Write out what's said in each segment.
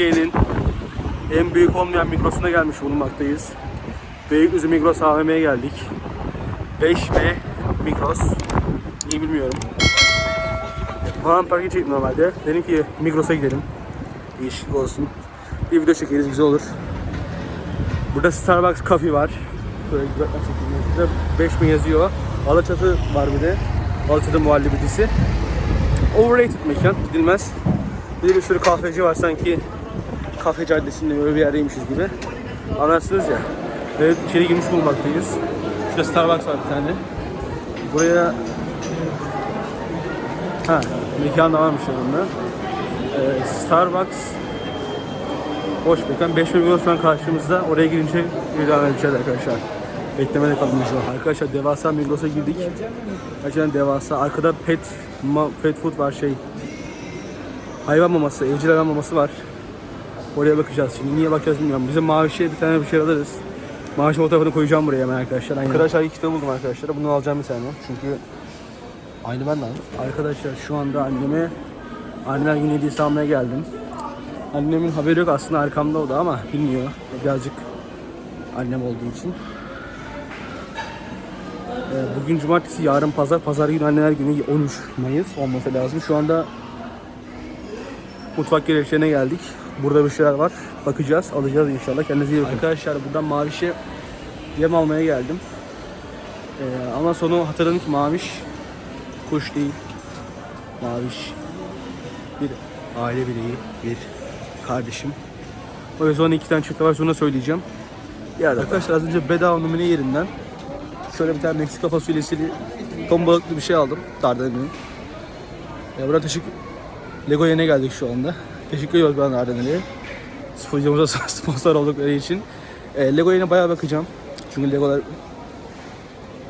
Türkiye'nin en büyük olmayan Migros'una gelmiş bulunmaktayız. Beylikdüzü Migros AVM'ye geldik. 5B Migros. İyi bilmiyorum. Falan parka çektim normalde. Dedim ki Migros'a gidelim. Değişiklik olsun. Bir video çekeriz güzel olur. Burada Starbucks Coffee var. Böyle güzel şekilde. 5000 yazıyor. Alaçatı var bir de. Alaçatı muhallebicisi. Overrated mekan. Gidilmez. Bir de bir sürü kahveci var sanki kafe caddesinde böyle bir yerdeymişiz gibi. Anlarsınız ya. Evet içeri girmiş bulunmaktayız. Şurada Starbucks var bir tane. Buraya Ha, mekan da varmış yanında. Ee, Starbucks boş mekan. 5 milyon şu karşımızda. Oraya girince devam edeceğiz arkadaşlar. Beklemede kalın şu an. Arkadaşlar devasa Migros'a girdik. Gerçekten devasa. Arkada pet, ma, pet food var şey. Hayvan maması, evcil hayvan maması var. Oraya bakacağız şimdi. Niye bakacağız bilmiyorum. Bize mavişe bir tane bir şey alırız. Mavişe fotoğrafını koyacağım buraya hemen arkadaşlar. Aynen. Arkadaşlar ilk kitabı buldum arkadaşlar. Bunu alacağım bir tane. Çünkü aynı ben de Arkadaşlar şu anda anneme anneler günü hediyesi almaya geldim. Annemin haberi yok aslında arkamda o da ama bilmiyor. Birazcık annem olduğu için. Ee, Bugün cumartesi, yarın pazar. Pazar günü anneler günü 13 Mayıs olması lazım. Şu anda mutfak gereçlerine geldik. Burada bir şeyler var. Bakacağız, alacağız inşallah. Kendinize iyi bakın. Arkadaşlar buradan Maviş'e yem almaya geldim. Ee, ama sonu hatırladım ki Maviş kuş değil. Maviş bir aile bireyi, bir kardeşim. O yüzden iki tane çıktı var sonra söyleyeceğim. Ya arkadaşlar az önce bedava numune yerinden şöyle bir tane Meksika fasulyesiyle ton balıklı bir şey aldım. Dardanelli. Ya burada teşekkür Lego yerine geldik şu anda. Teşekkür ediyoruz ben Dardanelli'ye. Videomuza sponsor oldukları için. E, Lego yerine bayağı bakacağım. Çünkü Legolar...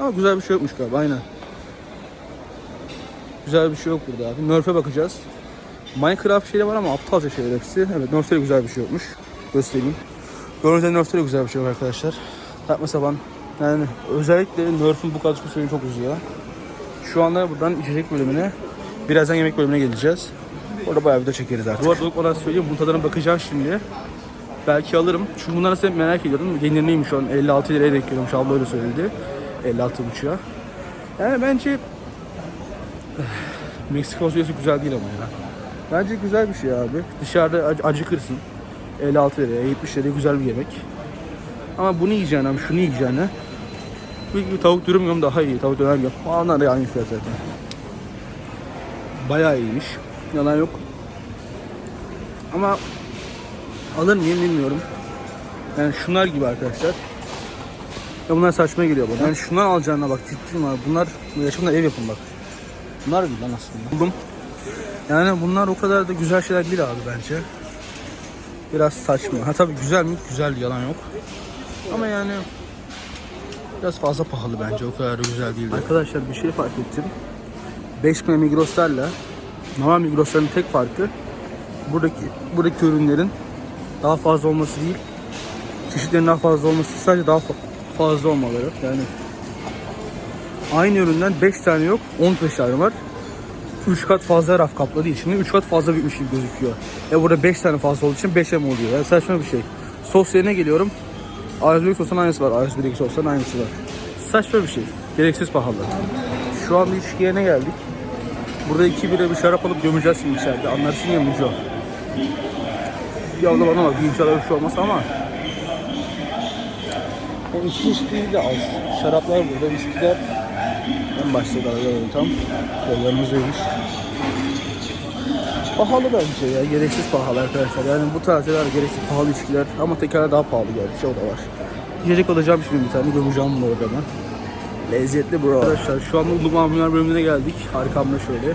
Ama güzel bir şey yokmuş galiba aynen. Güzel bir şey yok burada abi. Nerf'e bakacağız. Minecraft şeyleri var ama aptalca şeyler hepsi. Evet Nerf'te de güzel bir şey yokmuş. Göstereyim. Gördüğünüz gibi Nerf'te de güzel bir şey yok arkadaşlar. Takma sapan. Yani özellikle Nerf'ün bu kadar beni çok üzüyor. Şu anda buradan içecek bölümüne, birazdan yemek bölümüne geleceğiz. Orada bayağı video çekeriz artık. Bu arada olarak söyleyeyim. Bu tadına bakacağız şimdi. Belki alırım. Çünkü bunları hep merak ediyordum. Yenir neymiş an? 56 liraya denk geliyormuş. Abla öyle söyledi. 56 buçuğa. Yani bence Meksika fasulyesi güzel değil ama ya. Bence güzel bir şey abi. Dışarıda ac- acıkırsın. 56 liraya, 70 liraya güzel bir yemek. Ama bunu yiyeceğine, ama şunu yiyeceğine bir, bir tavuk dürüm yiyorum daha iyi. Tavuk döner yiyorum. Onlar da aynı fiyat zaten. Bayağı iyiymiş. Yalan yok. Ama alır mıyım bilmiyorum. Yani şunlar gibi arkadaşlar. Ya bunlar saçma geliyor bana. Yani şunlar alacağına bak ciddiyim abi. Bunlar yaşamda ev yapın bak. Bunlar gibi lan aslında. Buldum. Yani bunlar o kadar da güzel şeyler değil abi bence. Biraz saçma. Ha tabii güzel mi? Güzel yalan yok. Ama yani biraz fazla pahalı bence. O kadar da güzel değil. Arkadaşlar bir şey fark ettim. 5 M Migros'larla normal Migros'ların tek farkı buradaki buradaki ürünlerin daha fazla olması değil. Çeşitlerin daha fazla olması sadece daha fa- fazla olmaları. Yani aynı üründen 5 tane yok, 15 tane var. 3 kat fazla raf kapladığı için 3 kat fazla bitmiş gibi gözüküyor. E burada 5 tane fazla olduğu için 5'e mi oluyor? Yani saçma bir şey. Sos yerine geliyorum. A101 sosun aynısı var. A101'deki sosların aynısı var. Saçma bir şey. Gereksiz pahalı. Şu anda içki yerine geldik. Burada iki bira bir şarap alıp gömeceğiz şimdi içeride. Anlarsın ya Müco. Bir abla bana bak. İnşallah bir şey olmaz ama. Yani içki içkiyi de az. Şaraplar burada, viskiler en başta da alıyorum tam. Yollarımızdaymış. Pahalı bence ya. Gereksiz pahalı arkadaşlar. Yani bu tazeler gereksiz pahalı içkiler ama tekerler daha pahalı gerçi o da var. İçecek alacağım şimdi bir tane. Gömeceğim bunu orada ben. Lezzetli bro. Arkadaşlar şu anda Ulu Mamullar bölümüne geldik. Arkamda şöyle.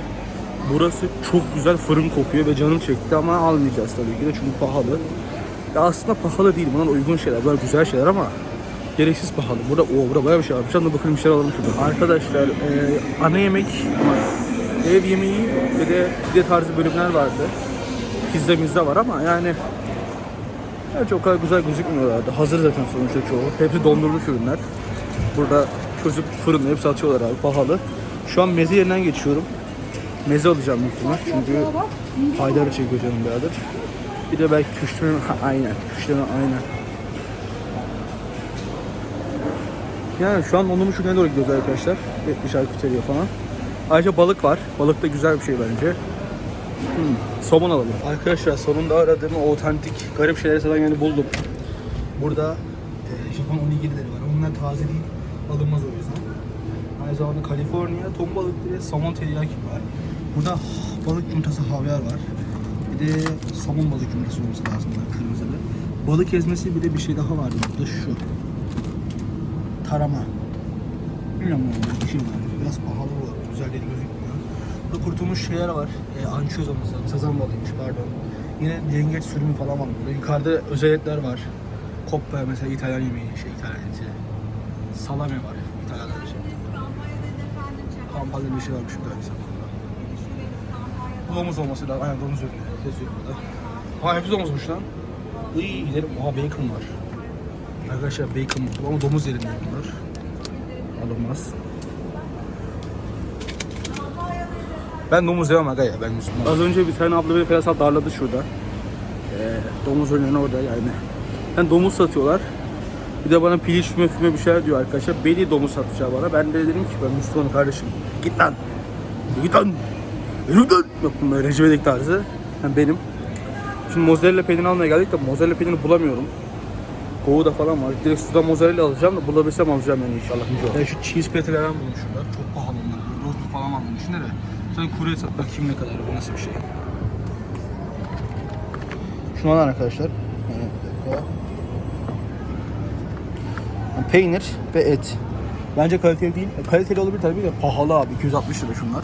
Burası çok güzel fırın kokuyor ve canım çekti ama almayacağız tabii ki de çünkü pahalı. Ya aslında pahalı değil. Bunlar uygun şeyler. Bunlar güzel şeyler ama gereksiz pahalı. Burada o burada bayağı bir şey varmış. Hadi bakalım bir şeyler alalım şurada. Arkadaşlar e, ana yemek ev yemeği ve de pide tarzı bölümler vardı. Pizza mizza var ama yani Gerçi o kadar güzel gözükmüyorlardı. Hazır zaten sonuçta çoğu. Hepsi dondurulmuş ürünler. Burada çözüp fırınlayıp satıyorlar abi pahalı. Şu an meze yerinden geçiyorum. Meze alacağım ihtimal çünkü Haydar'ı çekiyor canım birader. Bir de belki küşleme aynen. Küşleme aynen. Yani şu an onlumu şuraya doğru gidiyoruz arkadaşlar. 70 şarküteriye falan. Ayrıca balık var. Balık da güzel bir şey bence. Hmm, somon alalım. Arkadaşlar sonunda aradığım otantik garip şeyleri satan yeri buldum. Burada e, Japon onigirileri var. Onlar taze değil. Alınmaz o yüzden. Aynı zamanda Kaliforniya ton balıklı ve somon teriyaki var. Burada balık yumurtası havyar var. Bir de somon balık yumurtası olması lazım. Kırmızılı. Balık ezmesi bir de bir şey daha vardı. Burada şu. Tarama. Bilmiyorum bir şey var. Biraz pahalı bu. Güzel değil gözükmüyor. Burada kurutulmuş şeyler var. E, ançoz olması lazım. Sazan balıymış pardon. Yine yengeç sürümü falan var burada. Yukarıda özellikler var. Coppa mesela İtalyan yemeği, şey İtalyan eti. Salame var. İtalyanlar bir şey. Kampanya bir şey varmış aynı zamanda. Domuz olması lazım. Aynen domuz ürünü. Yazıyor burada. Ha hepsi domuzmuş lan. İyi gidelim. Oha bacon var. Arkadaşlar bacon ama domuz yerinde bunlar. Alınmaz. Ben domuz yemem aga ya ben Müslüman. Az önce bir tane abla beni falan darladı şurada. Ee, domuz ürünleri orada yani. Yani domuz satıyorlar. Bir de bana piliç füme füme bir şeyler diyor arkadaşlar. Beni domuz satacak bana. Ben de dedim ki ben Müslümanım kardeşim. Git lan. Git lan. Yürü lan. Yok bunlar Recep tarzı. Yani benim. Şimdi mozzarella peyniri almaya geldik de mozzarella peynirini bulamıyorum. Goğu'da falan var. Direkt sudan mozzarella alacağım da bulabilsem alacağım yani inşallah. Ya şu cheese patty'lerden buldum şurada. Çok pahalı onlar. Roast falan bunun içinde de. Sen kurye sat bakayım ne kadar bu nasıl bir şey. Şunu alın arkadaşlar. Yani Peynir ve et. Bence kaliteli değil. E, Kaliteli olabilir tabii de pahalı abi. 260 lira şunlar.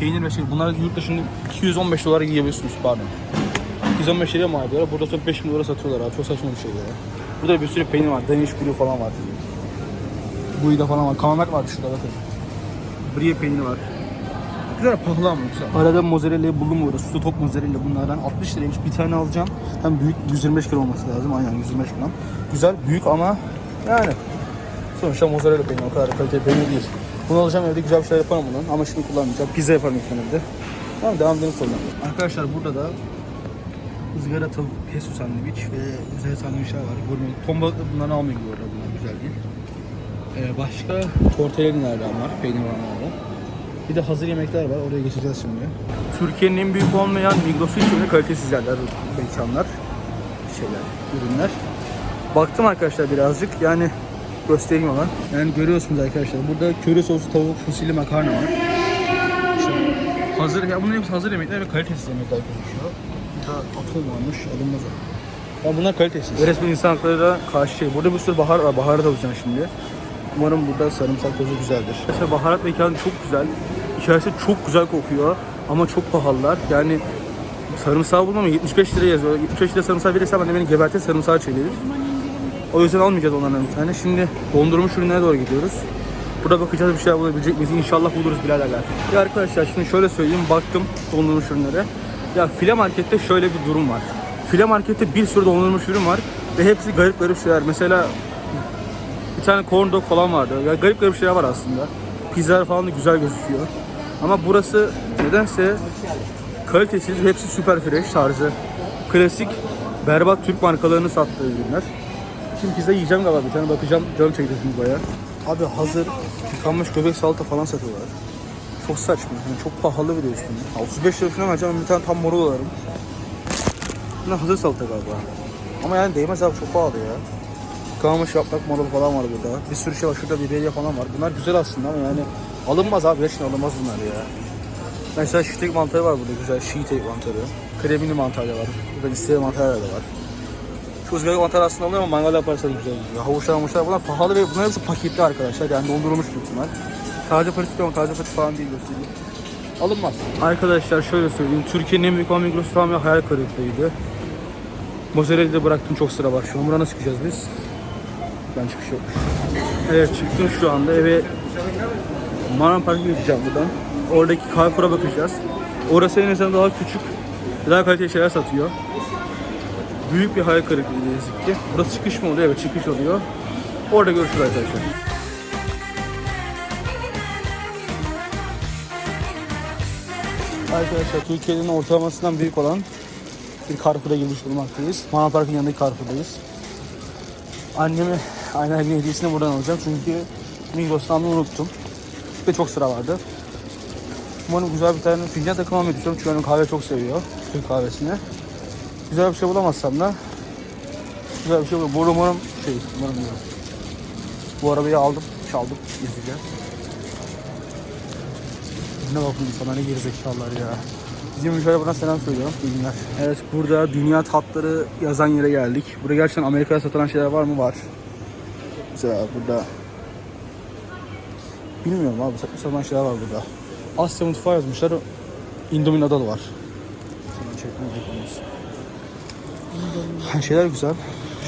Peynir ve şey. Bunlar yurt dışında 215 dolara yiyebiliyorsunuz pardon. 215 liraya mal ediyorlar. Burada sonra 5 bin dolara satıyorlar abi. Çok saçma bir şey ya. Burada bir sürü peynir var. Danish blue falan var. Gouda falan var. Kamembert var şurada bakın. Brie peyniri var. Güzel pahalı ama güzel. Arada mozzarella'yı buldum burada. Su top mozzarella bunlardan 60 liraymış. Bir tane alacağım. Hem büyük 125 gram olması lazım. Aynen 125 gram. Güzel büyük ama yani sonuçta mozzarella peyniri o kadar kaliteli peynir değil. Bunu alacağım evde güzel bir şeyler yaparım bundan ama şimdi kullanmayacağım. Pizza yaparım ilk evde. Tamam devam edelim sonra. Arkadaşlar burada da ızgara tavuk pesto sandviç ve güzel sandviçler var. Gurme. Ton balıklı bunları almayın bu arada. Bunlar güzel değil. Ee, başka tortellinilerden var. Peynir olanlardan. Bir de hazır yemekler var. Oraya geçeceğiz şimdi. Türkiye'nin en büyük olmayan Migros'u içinde kalitesiz yerler, mekanlar, şeyler, ürünler. Baktım arkadaşlar birazcık. Yani göstereyim ama. Yani görüyorsunuz arkadaşlar. Burada köri soslu tavuk, fusilli makarna var. Hazır, ya bunların hepsi hazır yemekler ve kalitesiz yemekler. Bir de atom varmış, alınmaz. Ya bunlar kalitesiz. Resmen insan hakları da karşı şey. Burada bir sürü bahar var. Baharat alacağım şimdi. Umarım burada sarımsak tozu güzeldir. Mesela baharat mekanı çok güzel. İçerisi çok güzel kokuyor. Ama çok pahalılar. Yani sarımsağı buldum ama 75 lira yazıyor. 75 lira sarımsağı verirsem annem beni gebertir sarımsağı çevirir. O yüzden almayacağız onlardan bir tane. Şimdi dondurmuş ürünlere doğru gidiyoruz. Burada bakacağız bir şeyler bulabilecek miyiz? İnşallah buluruz biraderler. Ya arkadaşlar şimdi şöyle söyleyeyim. Baktım dondurmuş ürünlere. Ya file markette şöyle bir durum var. File markette bir sürü dondurmuş ürün var. Ve hepsi garip garip şeyler. Mesela bir tane corn dog falan vardı. Ya garip garip şeyler var aslında. Pizzalar falan da güzel gözüküyor. Ama burası nedense kalitesiz, hepsi süper fresh tarzı. Klasik berbat Türk markalarını sattığı ürünler. Şimdi pizza yiyeceğim galiba bir tane bakacağım. Canım çekti şimdi bayağı. Abi hazır yıkanmış göbek salata falan satıyorlar. Çok saçma. Yani çok pahalı bir de üstüne. Ha, 35 lira falan vereceğim bir tane tam morul alırım. Bunlar hazır salata galiba. Ama yani değmez abi çok pahalı ya. Yıkanmış yaprak marul falan var burada. Bir sürü şey var. Şurada biberiye falan var. Bunlar güzel aslında ama yani alınmaz abi. Gerçekten alınmaz bunlar ya. Mesela şitek mantarı var burada güzel. Şitek mantarı. Kremini mantarı var. Burada listeli mantarlar da var. Şu ızgara mantar aslında alıyor ama mangal yaparsanız güzel oluyor. Havuçlar havuçlar bunlar pahalı ve bunlar hepsi paketli arkadaşlar. Yani doldurulmuş büyük ihtimal. Taze patik ama taze patik falan değil göstereyim. Alınmaz. Arkadaşlar şöyle söyleyeyim. Türkiye'nin en büyük Amigros falan bir hayal kırıklığıydı. Mozzarella'yı da bıraktım çok sıra var. Şu an buraya nasıl çıkacağız biz? Ben çıkış yok. Evet çıktım şu anda eve Maran Park'a gideceğim buradan. Oradaki Carrefour'a bakacağız. Orası en azından daha küçük. Daha kaliteli şeyler satıyor. Büyük bir hayal kırıklığı ne yazık ki. Burası çıkış mı oluyor? Evet çıkış oluyor. Orada görüşürüz arkadaşlar. Arkadaşlar Türkiye'nin ortalamasından büyük olan bir Carrefour'a girmiş bulunmaktayız. Mana Park'ın yanındaki Carrefour'dayız. Anneme aynen bir hediyesini buradan alacağım çünkü Migros'tan unuttum. Ve çok sıra vardı. Umarım güzel bir tane fincan takımı almayı düşünüyorum çünkü annem kahve çok seviyor. Türk kahvesini. Güzel bir şey bulamazsam da güzel bir şey olur. Bu arada umarım şey, umarım diyorum. Bu arabayı aldım, çaldım, izleyeceğim. Ne bakın insana ne gerizekalılar ya. Bizim müşavire buradan selam söylüyorum. İyi günler. Evet burada dünya tatları yazan yere geldik. Burada gerçekten Amerika'da satılan şeyler var mı? Var. Mesela burada Bilmiyorum abi saçma sapan şeyler var burada. Asya mutfağı yazmışlar. Indomie Nadal var. Sana çekmeyecek olması. Şeyler güzel.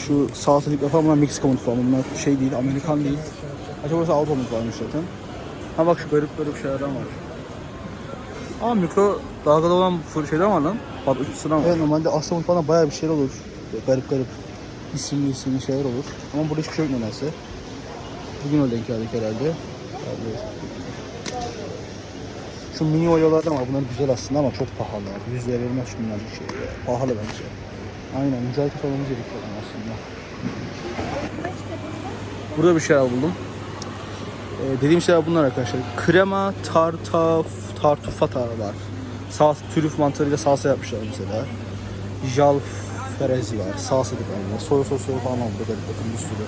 Şu salatalıklar falan bunlar Meksika mutfağı. Bunlar şey değil, Amerikan değil. Acaba burası Avrupa mutfağıymış zaten. Ha bak şu garip garip şeylerden var. Aa mikro dalgalı olan şeyler var lan. Patlıcısına var. Evet normalde Asya mutfağında bayağı bir şeyler olur. Garip garip isimli isimli şeyler olur. Ama burada hiçbir şey yok nedense. Bugün öyle denk geldik herhalde. Abi. Şu mini oyalardan var. Bunlar güzel aslında ama çok pahalı. 100 lira verilmez şunlar bir şey. Pahalı bence. Aynen. Mücahit olmamız gerekiyor aslında. Burada bir şeyler buldum. Ee, dediğim şeyler bunlar arkadaşlar. Krema tartaf tartufata var. Sağ, trüf mantarıyla salsa yapmışlar mesela. Jalfrezi var. Salsa da var. Soya sosları falan var burada. Bakın bir sürü.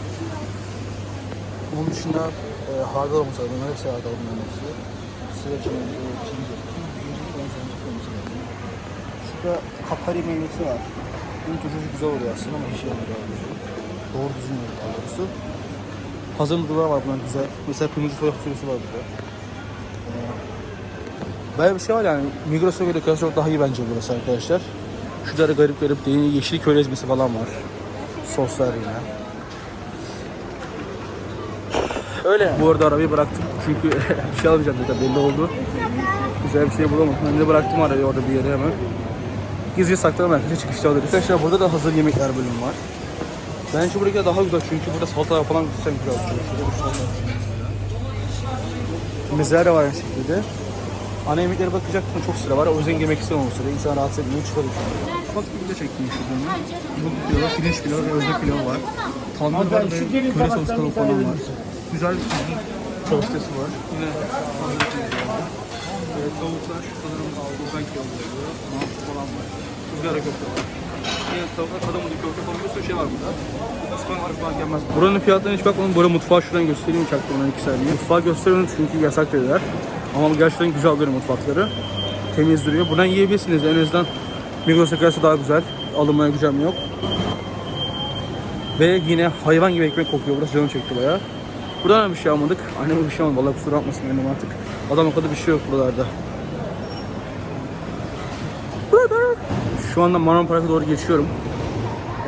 Onun dışında e, hardal olması lazım. Bunlar hepsi hardal bunların hepsi. Sıra çimento. Şurada kapari meyvesi var. Bunun turşusu güzel oluyor aslında ama hiç yanmıyor. Doğru düzgün oluyor daha doğrusu. Hazır noodle'lar var bunlar güzel. Mesela kırmızı soya sürüsü var burada. Ee, Bayağı bir şey var yani. Migros'a göre kıyasla daha iyi bence burası arkadaşlar. Şurada da garip garip değil. Yeşil köy ezmesi falan var. Soslar yine. Öyle. Bu arada arabayı bıraktım çünkü bir şey almayacağım zaten belli oldu. Güzel bir şey bulamadım. Ben de bıraktım arabayı orada bir yere hemen. Gizlice sakladım arkadaşlar çıkışta alırız. Arkadaşlar burada da hazır yemekler bölümü var. Bence buraya daha güzel çünkü burada salatalar falan güzel güzel. Şöyle bir salata. Mezeler de var aynı şekilde. Ana yemeklere bakacaktım çok sıra var. O yüzden yemek istemem o sırada. İnsan rahatsız etmiyor anda. Bak burada çektim şuradan. Bulgur pilavı, pirinç pilavı ve özde pilavı var. Tandır var ve köri sos tavuk falan var. Güzel bir köftesi var. Yine Ve tavuklar sanırım bulgan kebapları, mantı falan var. Izgara köfte var. Yine tavuklar kadamodu köfte falan bir sürü şey var burada. Ispan var falan gelmez. Buranın fiyatlarına hiç bakmadım. Buranın mutfağı şuradan göstereyim çaktırmadan iki saniye. Mutfağı gösteriyorum çünkü yasak dediler. Ama gerçekten güzel duruyor mutfakları. Temiz duruyor. Buradan yiyebilirsiniz. En azından Migros'a karşı daha güzel. Alınmaya gücüm yok. Ve yine hayvan gibi ekmek kokuyor. Burası canım çekti bayağı. Buradan da bir şey almadık. Anneme bir şey almadı. Vallahi kusura bakmasın annem artık. Adam akıllı bir şey yok buralarda. Burada. Şu anda Marmara Park'a doğru geçiyorum.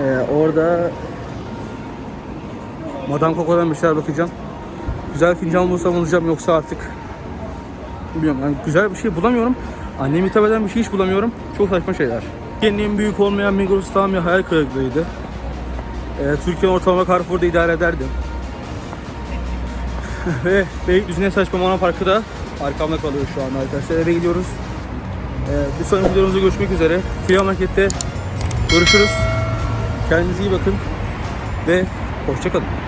Ee, orada Madame Coco'dan bir şeyler bakacağım. Güzel fincan bulursam alacağım yoksa artık bilmiyorum yani güzel bir şey bulamıyorum. Anneme hitap eden bir şey hiç bulamıyorum. Çok saçma şeyler. Kendim büyük olmayan Migros tam bir hayal kırıklığıydı. Ee, Türkiye'nin ortalama Carrefour'da idare ederdim. Ve Beylikdüzü'ne saçma Mana Parkı da arkamda kalıyor şu anda arkadaşlar. Eve gidiyoruz. Ee, bir sonraki videomuzda görüşmek üzere. Filo Market'te görüşürüz. Kendinize iyi bakın. Ve hoşçakalın.